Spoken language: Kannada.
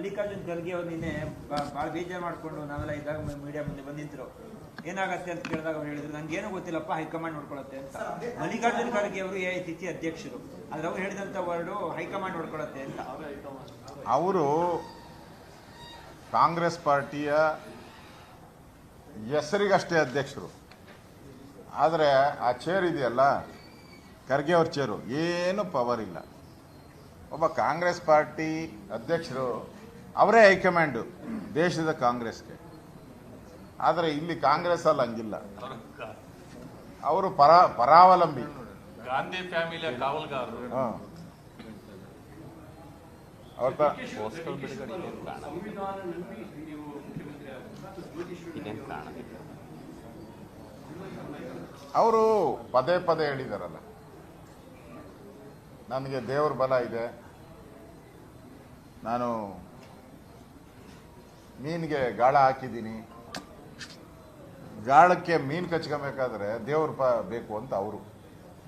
ಮಲ್ಲಿಕಾರ್ಜುನ್ ಖರ್ಗೆ ಅವ್ರು ನಿನ್ನೆ ಭಾಳ ಬೇಜಾರು ಮಾಡಿಕೊಂಡು ನಾವೆಲ್ಲ ಇದ್ದಾಗ ಮೀಡಿಯಾ ಮುಂದೆ ಬಂದಿದ್ರು. ಏನಾಗತ್ತೆ ಅಂತ ಕೇಳಿದಾಗ ಅವ್ರು ಹೇಳಿದ್ರು ನಂಗೆ ಏನೂ ಗೊತ್ತಿಲ್ಲಪ್ಪ ಹೈಕಮಾಂಡ್ ನೋಡ್ಕೊಳತ್ತೆ ಅಂತ. ಮಲ್ಲಿಕಾರ್ಜುನ್ ಖರ್ಗೆ ಅವರು ಎ ಐ ಸಿ ಸಿ ಅಧ್ಯಕ್ಷರು. ಆದ್ರೆ ಅವ್ರು ಹೇಳಿದಂತ ವರ್ಡು ಹೈಕಮಾಂಡ್ ನೋಡ್ಕೊಳತ್ತೆ ಅಂತ. ಅವರು ಕಾಂಗ್ರೆಸ್ ಪಾರ್ಟಿಯ ಹೆಸರಿಗಷ್ಟೇ ಅಧ್ಯಕ್ಷರು. ಆದರೆ ಆ ಚೇರ್ ಇದೆಯಲ್ಲ ಖರ್ಗೆ ಅವ್ರ ಚೇರು ಏನು ಪವರ್ ಇಲ್ಲ. ಒಬ್ಬ ಕಾಂಗ್ರೆಸ್ ಪಾರ್ಟಿ ಅಧ್ಯಕ್ಷರು ಅವರೇ ಹೈಕಮಾಂಡು ದೇಶದ ಕಾಂಗ್ರೆಸ್ಗೆ. ಆದರೆ ಇಲ್ಲಿ ಕಾಂಗ್ರೆಸ್ ಅಲ್ಲಿ ಹಂಗಿಲ್ಲ. ಅವರು ಪರ ಪರಾವಲಂಬಿ. ಗಾಂಧಿ ಫ್ಯಾಮಿಲಿಯ ಕಾವಲ್ಗಾರರು. ಅವರು ಪದೇ ಪದೇ ಹೇಳಿದಾರಲ್ಲ. ನನಗೆ ದೇವ್ರ ಬಲ ಇದೆ. ನಾನು ಮೀನಿಗೆ ಗಾಳ ಹಾಕಿದ್ದೀನಿ. ಗಾಳಕ್ಕೆ ಮೀನು ಕಚ್ಕೊಬೇಕಾದ್ರೆ ದೇವ್ರ ಪ ಬೇಕು ಅಂತ ಅವರು.